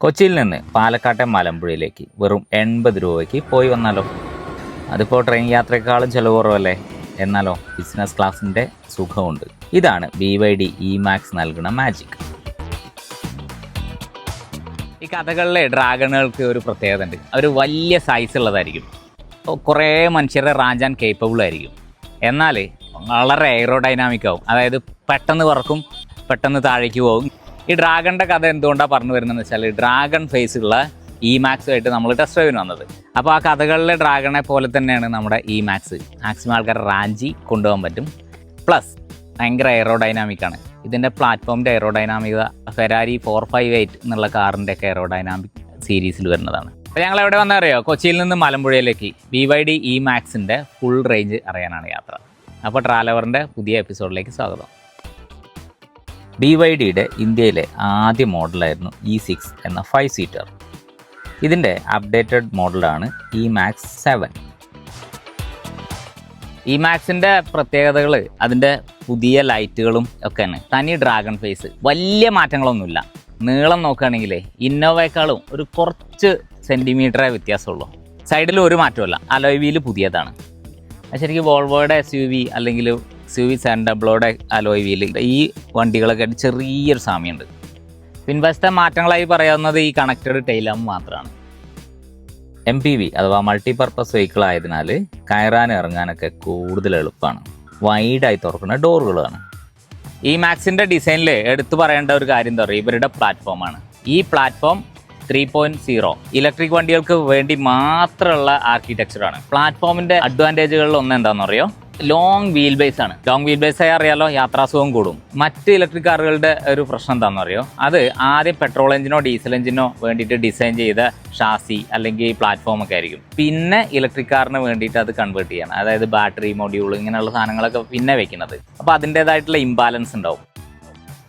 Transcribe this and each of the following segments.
കൊച്ചിയിൽ നിന്ന് പാലക്കാട്ടെ മലമ്പുഴയിലേക്ക് വെറും എൺപത് രൂപയ്ക്ക് പോയി വന്നാലോ? അതിപ്പോൾ ട്രെയിൻ യാത്രയെക്കാളും ചിലവ് കുറവല്ലേ എന്നാലോ ബിസിനസ് ക്ലാസിന്റെ സുഖമുണ്ട് ഇതാണ് B Y D E Max നൽകുന്ന മാജിക് ഈ കഥകളിലെ ഡ്രാഗണുകൾക്ക് ഒരു പ്രത്യേകത ഉണ്ട്. അവർ വലിയ സൈസ് ഉള്ളതായിരിക്കും. കുറേ മനുഷ്യരെ റാഞ്ചാൻ കേപ്പബിൾ ആയിരിക്കും. എന്നാൽ വളരെ എയറോഡൈനാമിക് ആവും. അതായത് പെട്ടെന്ന് പറക്കും പെട്ടെന്ന് താഴേക്ക് പോകും ഈ ഡ്രാഗണിന്റെ കഥ എന്തുകൊണ്ടാണ് പറഞ്ഞു വരുന്നതെന്ന് വെച്ചാൽ ഡ്രാഗൺ ഫേസ് ഉള്ള ഇ മാക്സുമായിട്ട് നമ്മൾ ടെസ്റ്റ് ഡ്രൈവിന് വന്നത്. അപ്പോൾ ആ കഥകളിലെ ഡ്രാഗണെ പോലെ തന്നെയാണ് നമ്മുടെ ഇ മാക്സ് മാക്സിമം ആൾക്കാരെ റാഞ്ചി കൊണ്ടുപോകാൻ പറ്റും. പ്ലസ് ഭയങ്കര എയറോഡൈനാമിക് ആണ്. ഇതിന്റെ പ്ലാറ്റ്ഫോമിന്റെ aerodynamic Ferrari four five eight എന്നുള്ള കാറിന്റെ ഒക്കെ എയറോഡൈനാമിക് സീരീസിൽ വരുന്നതാണ്. അപ്പോൾ ഞങ്ങൾ എവിടെ വന്നാൽ അറിയോ? കൊച്ചിയിൽ നിന്ന് മലമ്പുഴയിലേക്ക് ബി വൈ ഡി ഇ മാക്സിന്റെ ഫുൾ റേഞ്ച് അറിയാനാണ് യാത്ര. അപ്പോൾ ട്രാലവറിന്റെ പുതിയ എപ്പിസോഡിലേക്ക് സ്വാഗതം. ബി വൈ ഡിയുടെ ഇന്ത്യയിലെ ആദ്യ മോഡലായിരുന്നു ഇ സിക്സ് എന്ന ഫൈവ് സീറ്റർ ഇതിന്റെ അപ്ഡേറ്റഡ് മോഡലാണ് ഇ മാക്സ് സെവൻ ഇ മാക്സിന്റെ പ്രത്യേകതകൾ അതിന്റെ പുതിയ ലൈറ്റുകളും ഒക്കെയാണ്. തനി ഡ്രാഗൺ ഫേസ് വലിയ മാറ്റങ്ങളൊന്നുമില്ല. നീളം നോക്കുകയാണെങ്കിൽ ഇന്നോവയെക്കാളും ഒരു കുറച്ച് സെന്റിമീറ്ററേ വ്യത്യാസമുള്ളൂ. സൈഡിൽ ഒരു മാറ്റമല്ല അലോയ് വീൽ പുതിയതാണ്. ശരിക്കും വോൾവോയുടെ എസ് യു വി അല്ലെങ്കിൽ എസ് യു വി സെവൻ ഡബ്ലോയുടെ അലോയ് വീൽ ഈ വണ്ടികളൊക്കെ ചെറിയൊരു സാമ്യമുണ്ട്. പിൻവശത്തെ മാറ്റങ്ങളായി പറയാവുന്നത് ഈ കണക്റ്റഡ് ടൈലാം മാത്രമാണ് എം പി വി അഥവാ മൾട്ടി പർപ്പസ് വെഹിക്കിൾ ആയതിനാൽ കയറാൻ ഇറങ്ങാനൊക്കെ കൂടുതൽ എളുപ്പമാണ് വൈഡായി തുറക്കുന്ന ഡോറുകളാണ് ഈ മാക്സിന്റെ ഡിസൈനിൽ എടുത്തു പറയേണ്ട ഒരു കാര്യം എന്താ പറയുക? ഇവരുടെ പ്ലാറ്റ്ഫോമാണ് ഈ platform three point zero electric വണ്ടികൾക്ക് വേണ്ടി മാത്രമുള്ള ആർക്കിടെക്ചറാണ് പ്ലാറ്റ്ഫോമിന്റെ അഡ്വാന്റേജുകളിൽ ഒന്ന് എന്താണെന്ന് അറിയോ ലോങ് വീൽ ബേസ് ആണ്. ലോങ് വീൽ ബേസ് ആയി അറിയാലോ യാത്രാസുഖം കൂടും. മറ്റ് ഇലക്ട്രിക് കാറുകളുടെ ഒരു പ്രശ്നം എന്താണെന്ന് അറിയോ അത് ആദ്യം പെട്രോൾ എഞ്ചിനോ ഡീസൽ എഞ്ചിനോ വേണ്ടിയിട്ട് ഡിസൈൻ ചെയ്ത ഷാസി അല്ലെങ്കിൽ പ്ലാറ്റ്ഫോം ഒക്കെ ആയിരിക്കും. പിന്നെ ഇലക്ട്രിക് കാറിന് വേണ്ടിയിട്ട് അത് കൺവേർട്ട് ചെയ്യണം. അതായത് ബാറ്ററി മൊഡ്യൂൾ ഇങ്ങനെയുള്ള സാധനങ്ങളൊക്കെ പിന്നെ വെക്കുന്നത്. അപ്പോൾ അതിന്റെതായിട്ടുള്ള ഇംബാലൻസ് ഉണ്ടാവും.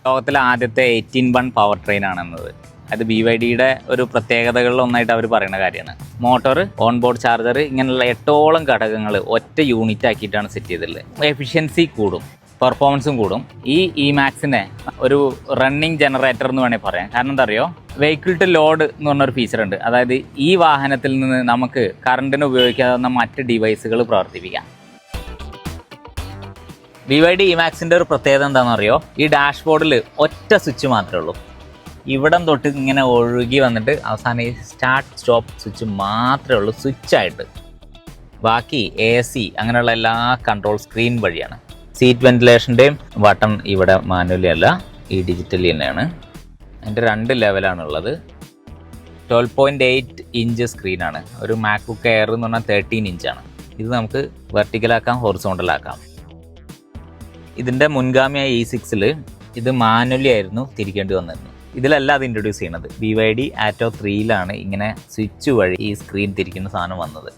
ലോകത്തിലെ ആദ്യത്തെ എയ്റ്റീൻ വൺ പവർ ട്രെയിൻ ആണെന്നത്. അത് ബി വൈ ഡിയുടെ ഒരു പ്രത്യേകതകളിൽ ഒന്നായിട്ട് അവർ പറയുന്ന കാര്യമാണ്. മോട്ടോർ ഓൺ ബോർഡ് ചാർജർ ഇങ്ങനെയുള്ള എട്ടോളം ഘടകങ്ങൾ ഒറ്റ യൂണിറ്റ് ആക്കിയിട്ടാണ് സെറ്റ് ചെയ്തിട്ടുള്ളത്. എഫിഷ്യൻസി കൂടും പെർഫോമൻസും കൂടും. ഈ ഇ മാക്സിനെ ഒരു റണ്ണിങ് ജനറേറ്റർ എന്ന് വേണമെങ്കിൽ പറയാം. കാരണം എന്താ അറിയോ വെഹിക്കിൾ ടു ലോഡ് എന്ന് പറഞ്ഞൊരു ഫീച്ചർ ഉണ്ട്. അതായത് ഈ വാഹനത്തിൽ നിന്ന് നമുക്ക് കറണ്ടിന് ഉപയോഗിക്കാവുന്ന മറ്റ് ഡിവൈസുകൾ പ്രവർത്തിപ്പിക്കാം. ബി വൈ ഡി ഇമാക്സിന്റെ ഒരു പ്രത്യേകത എന്താണെന്ന് അറിയോ ഈ ഡാഷ്ബോർഡിൽ ഒറ്റ സ്വിച്ച് മാത്രമേ ഉള്ളൂ. ഇവിടം തൊട്ട് ഇങ്ങനെ ഒഴുകി വന്നിട്ട് അവസാനം ഈ സ്റ്റാർട്ട് സ്റ്റോപ്പ് സ്വിച്ച് മാത്രമേ ഉള്ളൂ സ്വിച്ചായിട്ട് ബാക്കി എ സി അങ്ങനെയുള്ള എല്ലാ കൺട്രോൾ സ്ക്രീൻ വഴിയാണ്. സീറ്റ് വെന്റിലേഷന്റെയും ബട്ടൺ ഇവിടെ മാനുവലി അല്ല ഈ ഡിജിറ്റലി തന്നെയാണ്. അതിന്റെ രണ്ട് ലെവലാണുള്ളത് ട്വൽവ് പോയിന്റ് എയ്റ്റ് ഇഞ്ച് സ്ക്രീനാണ് ഒരു മാക്ബുക്ക് എയർ എന്ന് പറഞ്ഞാൽ തേർട്ടീൻ ഇഞ്ചാണ് ഇത് നമുക്ക് വെർട്ടിക്കലാക്കാം ഹൊറിസോണ്ടലാക്കാം ഇതിന്റെ മുൻഗാമിയായ ഇ സിക്സിൽ ഇത് മാനുവലി ആയിരുന്നു തിരിക്കേണ്ടി വന്നിരുന്നത്. ഇതിലല്ല അത് ഇൻട്രൊഡ്യൂസ് ചെയ്യുന്നത് ബി വൈ ഡി ആറ്റോ ത്രീയിലാണ് ഇങ്ങനെ സ്വിച്ച് വഴി ഈ സ്ക്രീൻ തിരിക്കുന്ന സാധനം വന്നത്.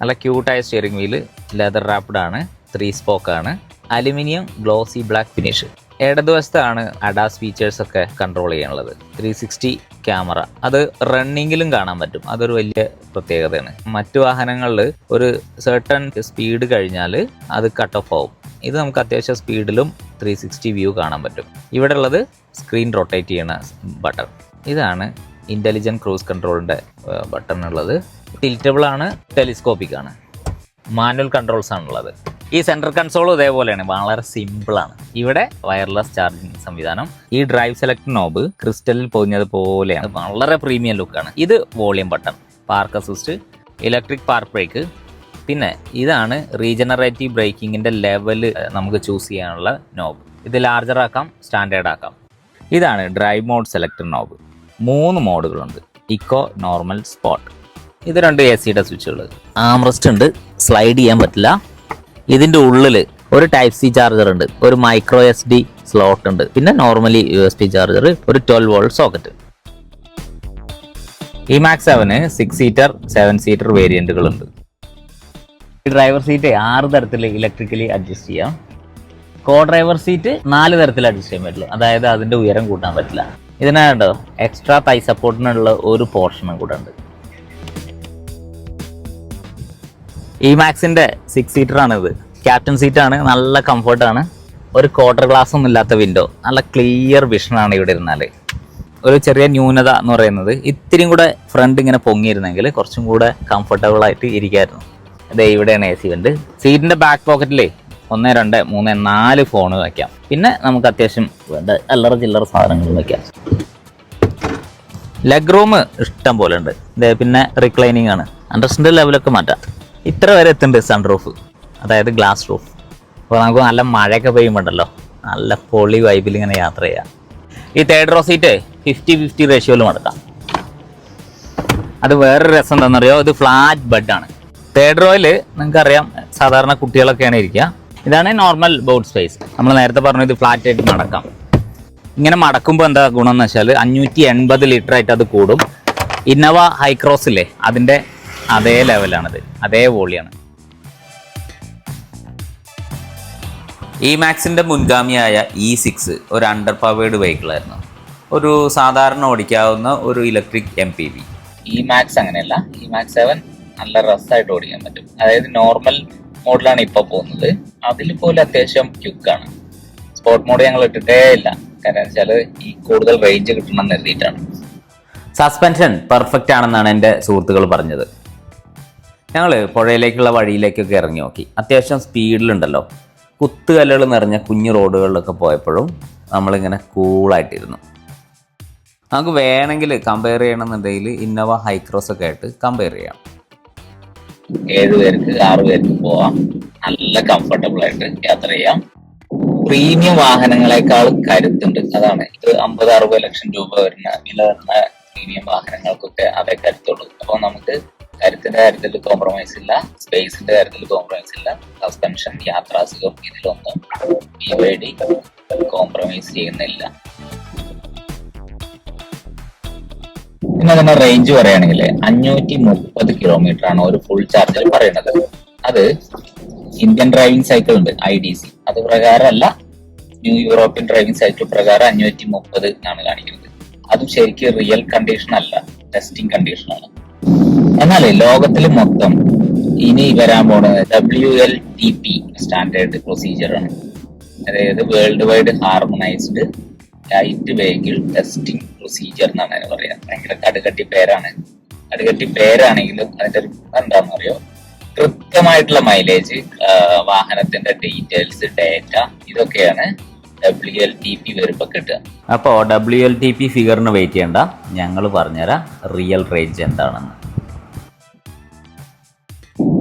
നല്ല ക്യൂട്ടായ സ്റ്റിയറിംഗ് വീൽ ലെതർ റാപ്ഡ് ആണ് ത്രീ സ്പോക്കാണ് അലുമിനിയം ഗ്ലോസി ബ്ലാക്ക് ഫിനിഷ് ഇടതുവശത്താണ് അഡാസ് ഫീച്ചേഴ്സ് ഒക്കെ കൺട്രോൾ ചെയ്യാനുള്ളത്. ത്രീ സിക്സ്റ്റി ക്യാമറ അത് റണ്ണിങ്ങിലും കാണാൻ പറ്റും. അതൊരു വലിയ പ്രത്യേകതയാണ്. മറ്റു വാഹനങ്ങളിൽ ഒരു സെർട്ടൺ സ്പീഡ് കഴിഞ്ഞാൽ അത് കട്ട് ഓഫ് ആവും. ഇത് നമുക്ക് അത്യാവശ്യം സ്പീഡിലും ത്രീ സിക്സ്റ്റി വ്യൂ കാണാൻ പറ്റും. ഇവിടെ ഉള്ളത് സ്ക്രീൻ റൊട്ടേറ്റ് ചെയ്യുന്ന ബട്ടൺ ഇതാണ് ഇന്റലിജന്റ് ക്രൂസ് കൺട്രോളിന്റെ ബട്ടൺ ഉള്ളത്. ടിൽറ്റബിൾ ആണ് ടെലിസ്കോപ്പിക് ആണ്. മാനുവൽ കൺട്രോൾസ് ആണുള്ളത്. ഈ സെൻട്രൽ കൺസോളും ഇതേപോലെയാണ്. വളരെ സിമ്പിളാണ് ഇവിടെ വയർലെസ് ചാർജിങ് സംവിധാനം. ഈ ഡ്രൈവ് സെലക്ട് നോബ് ക്രിസ്റ്റലിൽ പൊതിഞ്ഞതുപോലെയാണ് വളരെ പ്രീമിയം ലുക്കാണ് ഇത് volume button park assist electric park brake പിന്നെ ഇതാണ് റീജനറേറ്റീവ് ബ്രേക്കിങ്ങിന്റെ ലെവൽ നമുക്ക് ചൂസ് ചെയ്യാനുള്ള നോബ് ഇത് ലാർജർ ആക്കാം സ്റ്റാൻഡേർഡ് ആക്കാം. ഇതാണ് ഡ്രൈവ് മോഡ് സെലക്ടർ നോബ് മൂന്ന് മോഡുകളുണ്ട്. ഇക്കോ നോർമൽ സ്പോട്ട് ഇത് രണ്ട് എ സിയുടെ സ്വിച്ചുകൾ ആംറസ്റ്റ് ഉണ്ട്. സ്ലൈഡ് ചെയ്യാൻ പറ്റില്ല. ഇതിന്റെ ഉള്ളിൽ ഒരു ടൈപ്പ് സി ചാർജർ ഉണ്ട് ഒരു മൈക്രോ എസ് ഡി സ്ലോട്ട് ഉണ്ട് പിന്നെ normally U S B charger ഒരു ട്വൽവ് വോൾട്ട് സോക്കറ്റ് ഈ max seven six seater seven seater വേരിയന്റുകളുണ്ട് ഈ ഡ്രൈവർ സീറ്റ് ആറ് തരത്തിൽ ഇലക്ട്രിക്കലി അഡ്ജസ്റ്റ് ചെയ്യാം. കോ ഡ്രൈവർ സീറ്റ് നാല് തരത്തിൽ അഡ്ജസ്റ്റ് ചെയ്യാൻ പറ്റുള്ളൂ അതായത് അതിന്റെ ഉയരം കൂട്ടാൻ പറ്റില്ല. ഇതിനാണ്ടോ എക്സ്ട്രാ തൈ സപ്പോർട്ടിനുള്ള ഒരു പോർഷനും കൂടെ ഉണ്ട്. ഈ മാക്സിന്റെ സിക്സ് സീറ്റർ ആണ് ഇത് ക്യാപ്റ്റൻ സീറ്റ് ആണ് നല്ല കംഫർട്ടാണ് ഒരു ക്വാർട്ടർ ഗ്ലാസ് ഒന്നും ഇല്ലാത്ത വിൻഡോ നല്ല ക്ലിയർ വിഷൻ ആണ് ഇവിടെ ഇരുന്നാൽ ഒരു ചെറിയ ന്യൂനത എന്ന് പറയുന്നത് ഇത്തിരിയും കൂടെ ഫ്രണ്ട് ഇങ്ങനെ പൊങ്ങിയിരുന്നെങ്കിൽ കുറച്ചും കൂടെ കംഫർട്ടബിൾ ആയിട്ട് ഇരിക്കായിരുന്നു. അതെ ഇവിടെയാണ് എ സി ഉണ്ട് സീറ്റിന്റെ ബാക്ക് പോക്കറ്റിലേ ഒന്ന് രണ്ട് മൂന്ന് നാല് ഫോൺ വയ്ക്കാം പിന്നെ നമുക്ക് അത്യാവശ്യം വേണ്ട അല്ലറ ചില്ലറ സാധനങ്ങൾ വയ്ക്കാം ലെഗ് റൂം ഇഷ്ടം പോലെ ഉണ്ട്. പിന്നെ റിക്ലൈനിങ് ആണ്. അണ്ടർസ്റ്റാൻഡ് ലെവലൊക്കെ മാറ്റാം. ഇത്ര വരെ എത്തുന്നുണ്ട് സൺ റൂഫ് അതായത് ഗ്ലാസ് റൂഫ് അപ്പോൾ നമുക്ക് നല്ല മഴയൊക്കെ പെയ്യുമ്പോണ്ടല്ലോ നല്ല പൊളി വൈബിൽ ഇങ്ങനെ യാത്ര ചെയ്യാം. ഈ third row seat fifty fifty റേഷ്യോയിൽ മടക്കാം അത് വേറൊരു രസം എന്താണെന്നറിയോ? ഇത് ഫ്ലാറ്റ് ബെഡാണ് തേർഡ് റോയിൽ നിങ്ങൾക്കറിയാം സാധാരണ കുട്ടികളൊക്കെയാണ് ഇരിക്കുക. ഇതാണ് നോർമൽ ബോർഡ് സ്പേസ് നമ്മൾ നേരത്തെ പറഞ്ഞു ഇത് ഫ്ലാറ്റ് ആയിട്ട് മടക്കാം. ഇങ്ങനെ മടക്കുമ്പോൾ എന്താ ഗുണം എന്ന് വെച്ചാൽ അഞ്ഞൂറ്റി എൺപത് ലിറ്റർ ആയിട്ട് അത് കൂടും. ഇന്നോവ ഹൈക്രോസ് ഇല്ലേ? അതിന്റെ അതേ ലെവലാണിത്. അതേ വോളിയാണ്. ഇ മാക്സിന്റെ മുൻഗാമിയായ ഇ സിക്സ് ഒരു അണ്ടർ പവേർഡ് വെഹിക്കിളായിരുന്നു ഒരു സാധാരണ ഓടിക്കാവുന്ന ഒരു electric M P V E max അങ്ങനെയല്ല. ഇ മാക്സ് സെവൻ നല്ല റസ്സായിട്ട് ഓടിക്കാൻ പറ്റും. അതായത് നോർമൽ മോഡിലാണ് ഇപ്പോൾ പോകുന്നത്. അതിൽ പോലും അത്യാവശ്യം ക്യുക്കാണ് സ്പോർട്ട് മോഡ് ഞങ്ങൾ ഇട്ടിട്ടേ ഇല്ല. കാരണം വെച്ചാൽ ഈ കൂടുതൽ റേഞ്ച് കിട്ടണം എന്ന് എഴുതിയിട്ടാണ് സസ്പെൻഷൻ പെർഫെക്റ്റ് ആണെന്നാണ് എന്റെ സുഹൃത്തുക്കൾ പറഞ്ഞത്. ഞങ്ങൾ പുഴയിലേക്കുള്ള വഴിയിലേക്കൊക്കെ ഇറങ്ങി നോക്കി. അത്യാവശ്യം സ്പീഡിലുണ്ടല്ലോ. കുത്തുകല്ലുകൾ നിറഞ്ഞ കുഞ്ഞു റോഡുകളിലൊക്കെ പോയപ്പോഴും നമ്മളിങ്ങനെ കൂളായിട്ടിരുന്നു. നമുക്ക് വേണമെങ്കിൽ കമ്പയർ ചെയ്യണമെന്നുണ്ടെങ്കിൽ ഇന്നോവ ഹൈക്രോസ് ഒക്കെ ആയിട്ട് കമ്പയർ ചെയ്യാം. ഏഴ് പേർക്ക് ആറ് പേർക്ക് പോവാം. നല്ല കംഫർട്ടബിൾ ആയിട്ട് യാത്ര ചെയ്യാം. പ്രീമിയം വാഹനങ്ങളെക്കാൾ കരുത്തുണ്ട്. അതാണ്. ഇത് അമ്പത് അറുപത് ലക്ഷം രൂപ വരുന്ന വില വരുന്ന പ്രീമിയം വാഹനങ്ങൾക്കൊക്കെ അതേ കരുത്തുള്ളൂ അപ്പോൾ നമുക്ക് കരുത്തിന്റെ കാര്യത്തിൽ കോംപ്രമൈസ് ഇല്ല. സ്പേസിന്റെ കാര്യത്തിൽ കോംപ്രമൈസ് ഇല്ല. സസ്പെൻഷൻ യാത്രാസുഖം ഇതിലൊന്നും ബി വൈ ഡി കോംപ്രമൈസ് ചെയ്യുന്നില്ല. പിന്നെ അതിന്റെ റേഞ്ച് പറയുകയാണെങ്കിൽ അഞ്ഞൂറ്റി മുപ്പത് കിലോമീറ്റർ ആണ് ഒരു ഫുൾ ചാർജിൽ പറയുന്നത്. അത് ഇന്ത്യൻ ഡ്രൈവിംഗ് സൈക്കിൾ ഉണ്ട് ഐ ഡി സി അത് പ്രകാരമല്ല ന്യൂ യൂറോപ്യൻ ഡ്രൈവിംഗ് സൈക്കിൾ പ്രകാരം അഞ്ഞൂറ്റി മുപ്പത് ആണ് കാണിക്കുന്നത്. അതും ശരിക്കും റിയൽ കണ്ടീഷൻ അല്ല ടെസ്റ്റിംഗ് കണ്ടീഷനാണ് എന്നാൽ ലോകത്തിൽ മൊത്തം ഇനി വരാൻ പോണത് W L T P standard procedure ആണ്. അതായത് world wide harmonised light vehicle testing procedure എന്നാണ് അതിന് പറയാ. ഭയങ്കര കടുകട്ടി പേരാണ്. കടുകട്ടി പേരാണെങ്കിലും അതിന്റെ ഒരു എന്താണെന്ന് അറിയോ കൃത്യമായിട്ടുള്ള മൈലേജ് വാഹനത്തിന്റെ ഡീറ്റെയിൽസ് ഡേറ്റ ഇതൊക്കെയാണ് ഡബ്ല്യു എൽ ടി പി വരുമ്പോൾ കിട്ടുക. അപ്പോൾ ഡബ്ല്യു എൽ ടി പി ഫിഗറിന് വെയിറ്റ് ചെയ്യണ്ട. ഞങ്ങൾ പറഞ്ഞുതരാം റിയൽ റേഞ്ച് എന്താണെന്ന്.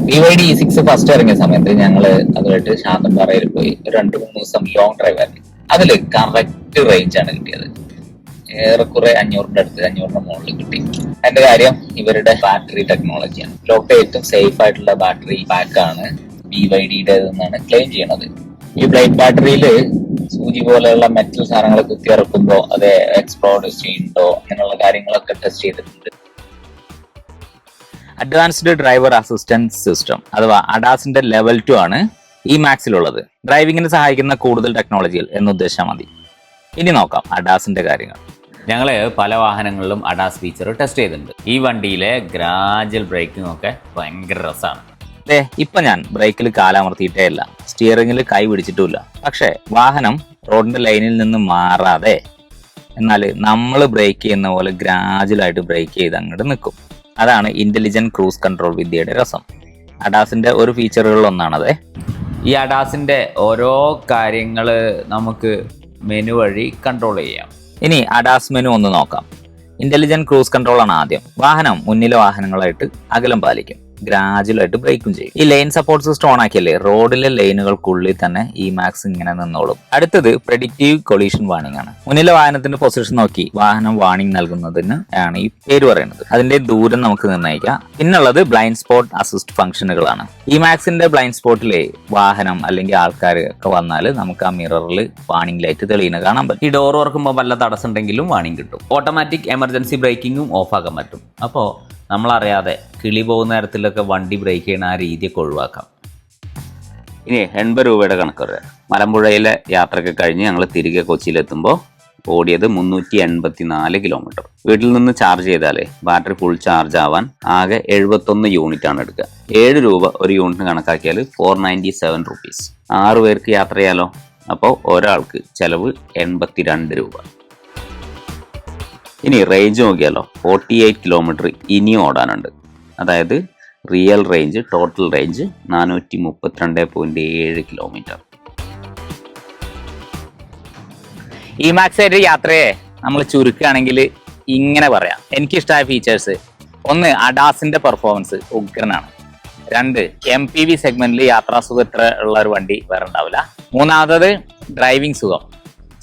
B Y D six first ഇറങ്ങിയ സമയത്ത് ഞങ്ങൾ അതുമായിട്ട് ശാന്തൻപാറയിൽ പോയി രണ്ട് മൂന്ന് ദിവസം ലോങ് ഡ്രൈവ് ആയിരുന്നു. അതിൽ കറക്റ്റ് റേഞ്ച് ആണ് കിട്ടിയത്. ഏറെക്കുറെ അഞ്ഞൂറിന്റെ അടുത്ത് അഞ്ഞൂറിന്റെ മുകളിൽ കിട്ടി. അതിന്റെ കാര്യം ഇവരുടെ ബാറ്ററി ടെക്നോളജിയാണ് ലോകത്തെ ഏറ്റവും സേഫ് ആയിട്ടുള്ള ബാറ്ററി പാക്കാണ് ബി വൈ ഡിയുടെ എന്നാണ് ക്ലെയിം ചെയ്യണത് ഈ ബ്ലൈറ്റ് ബാറ്ററിയിൽ സൂചി പോലെയുള്ള മെറ്റൽ സാധനങ്ങൾ കുത്തിയിറക്കുമ്പോൾ അത് എക്സ്പ്ലോഡ് ചെയ്യുന്നുണ്ടോ? അങ്ങനെയുള്ള കാര്യങ്ങളൊക്കെ ടെസ്റ്റ് ചെയ്തിട്ടുണ്ട്. അഡ്വാൻസ്ഡ് ഡ്രൈവർ അസിസ്റ്റൻസ് സിസ്റ്റം അഥവാ അഡാസിന്റെ ലെവൽ ടു ആണ് ഈ മാക്സിലുള്ളത് ഡ്രൈവിങ്ങിന് സഹായിക്കുന്ന കൂടുതൽ ടെക്നോളജികൾ എന്ന് ഉദ്ദേശിച്ചാൽ മതി. ഇനി നോക്കാം അഡാസിന്റെ കാര്യങ്ങൾ. ഞങ്ങൾ പല വാഹനങ്ങളിലും അഡാസ് ഫീച്ചർ ടെസ്റ്റ് ചെയ്തിട്ടുണ്ട്. ഈ വണ്ടിയിലെ ഗ്രാജുവൽ ബ്രേക്കിംഗ് ഒക്കെ ഭയങ്കര രസമാണ് അതെ ഇപ്പൊ ഞാൻ ബ്രേക്കിൽ കാലമർത്തിയിട്ടേ ഇല്ല. സ്റ്റിയറിംഗിൽ കൈ പിടിച്ചിട്ടുമില്ല. പക്ഷെ വാഹനം റോഡിന്റെ ലൈനിൽ നിന്ന് മാറാതെ എന്നാൽ നമ്മൾ ബ്രേക്ക് ചെയ്യുന്ന പോലെ ഗ്രാജുവലായിട്ട് ബ്രേക്ക് ചെയ്ത് അങ്ങോട്ട് നിൽക്കും അതാണ് ഇന്റലിജന്റ് ക്രൂസ് കൺട്രോൾ വിദ്യയുടെ രസം. അഡാസിന്റെ ഒരു ഫീച്ചറുകളിൽ ഒന്നാണത്. ഈ അഡാസിന്റെ ഓരോ കാര്യങ്ങൾ നമുക്ക് മെനു വഴി കൺട്രോൾ ചെയ്യാം. ഇനി അഡാസ് മെനു ഒന്ന് നോക്കാം. ഇന്റലിജന്റ് ക്രൂസ് കൺട്രോൾ ആണ് ആദ്യം. വാഹനം മുന്നിലെ വാഹനങ്ങളായിട്ട് അകലം പാലിക്കും. ഗ്രാജുവലായിട്ട് ബ്രേക്കും ചെയ്യും. ഈ ലൈൻ സപ്പോർട്ട് സിസ്റ്റം ഓൺ ആക്കിയല്ലേ? റോഡിലെ ലൈനുകൾക്കുള്ളിൽ തന്നെ ഈ മാക്സ് ഇങ്ങനെ നിന്നോളും. അടുത്തത് പ്രെഡിക്റ്റീവ് കൊളീഷൻ വാണിംഗ് ആണ്. മുന്നിലെ വാഹനത്തിന്റെ പൊസിഷൻ നോക്കി. വാഹനം വാണിംഗ് നൽകുന്നതിന് ആണ് ഈ പേര് പറയുന്നത്. അതിന്റെ ദൂരം നമുക്ക് നിർണയിക്കാം. പിന്നുള്ളത് ബ്ലൈൻഡ് സ്പോട്ട് അസിസ്റ്റ് ഫംഗ്ഷനുകളാണ് ഈ മാക്സിന്റെ ബ്ലൈൻഡ് സ്പോട്ടിലെ വാഹനം അല്ലെങ്കിൽ ആൾക്കാർ ഒക്കെ വന്നാൽ നമുക്ക് ആ മിററിൽ വാണിംഗ് ലൈറ്റ് തെളിയുന്ന കാണാൻ പറ്റും. ഈ ഡോർ തുറക്കുമ്പോൾ വല്ല തടസ്സം ഉണ്ടെങ്കിലും വാണിംഗ് കിട്ടും ഓട്ടോമാറ്റിക് എമർജൻസി ബ്രേക്കിംഗും ഓഫ് ആക്കാൻ പറ്റും. അപ്പോൾ നമ്മളറിയാതെ കിളി പോകുന്ന നേരത്തിലൊക്കെ വണ്ടി ബ്രേക്ക് ചെയ്യുന്ന ആ രീതിയൊക്കെ ഒഴിവാക്കാം. ഇനി എൺപത് രൂപയുടെ കണക്ക് പറയാം. മലമ്പുഴയിലെ യാത്രയൊക്കെ കഴിഞ്ഞ് ഞങ്ങൾ തിരികെ കൊച്ചിയിലെത്തുമ്പോൾ ഓടിയത് മുന്നൂറ്റി എൺപത്തി നാല് കിലോമീറ്റർ വീട്ടിൽ നിന്ന് ചാർജ് ചെയ്താലേ ബാറ്ററി ഫുൾ ചാർജ് ആവാൻ ആകെ എഴുപത്തൊന്ന് യൂണിറ്റ് ആണ് എടുക്കുക. ഏഴ് രൂപ ഒരു യൂണിറ്റ് കണക്കാക്കിയാൽ ഫോർ നയന്റി സെവൻ റുപ്പീസ് ആറ് പേർക്ക് യാത്ര ചെയ്യാലോ? അപ്പോൾ ഒരാൾക്ക് ചെലവ് എൺപത്തിരണ്ട് രൂപ. ഇനി റേഞ്ച് നോക്കിയാലോ ഫോർട്ടി എയ്റ്റ് കിലോമീറ്റർ ഇനിയും ഓടാനുണ്ട്. അതായത് റിയൽ റേഞ്ച് ടോട്ടൽ റേഞ്ച് നാനൂറ്റി മുപ്പത്തിരണ്ട് പോയിന്റ് ഏഴ് കിലോമീറ്റർ ഈ മാക്സ് ആയിട്ട് യാത്രയെ നമ്മൾ ചുരുക്കുകയാണെങ്കിൽ ഇങ്ങനെ പറയാം. എനിക്കിഷ്ടമായ ഫീച്ചേഴ്സ് ഒന്ന് അഡാസിന്റെ പെർഫോമൻസ് ഉഗ്രനാണ്. രണ്ട് എം പി വി സെഗ്മെന്റിൽ യാത്രാസുഖം ഇത്ര ഉള്ള ഒരു വണ്ടി വേറെ ഉണ്ടാവില്ല. മൂന്നാമത്തത് ഡ്രൈവിംഗ് സുഖം.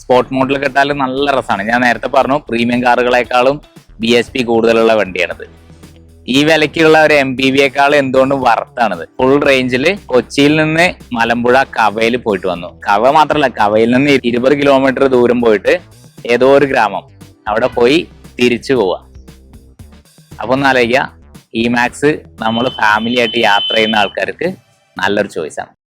സ്പോർട്ട് മോഡൽ കിട്ടാലും നല്ല രസമാണ്. ഞാൻ നേരത്തെ പറഞ്ഞു പ്രീമിയം കാറുകളെക്കാളും ബി എസ് പി കൂടുതലുള്ള വണ്ടിയാണിത്. ഈ വിലയ്ക്കുള്ള ഒരു എം പി വിയേക്കാൾ എന്തുകൊണ്ടും വറുത്താണിത് ഫുൾ റേഞ്ചിൽ കൊച്ചിയിൽ നിന്ന് മലമ്പുഴ കവയിൽ പോയിട്ട് വന്നു. കവ മാത്രമല്ല കവയിൽ നിന്ന് ഇരുപത് കിലോമീറ്റർ ദൂരം പോയിട്ട് ഏതോ ഒരു ഗ്രാമം അവിടെ പോയി തിരിച്ചു പോവാ അപ്പൊ ഒന്നാലോചിക്കുക ഇ മാക്സ് നമ്മൾ ഫാമിലി ആയിട്ട് യാത്ര ചെയ്യുന്ന ആൾക്കാർക്ക് നല്ലൊരു ചോയ്സാണ്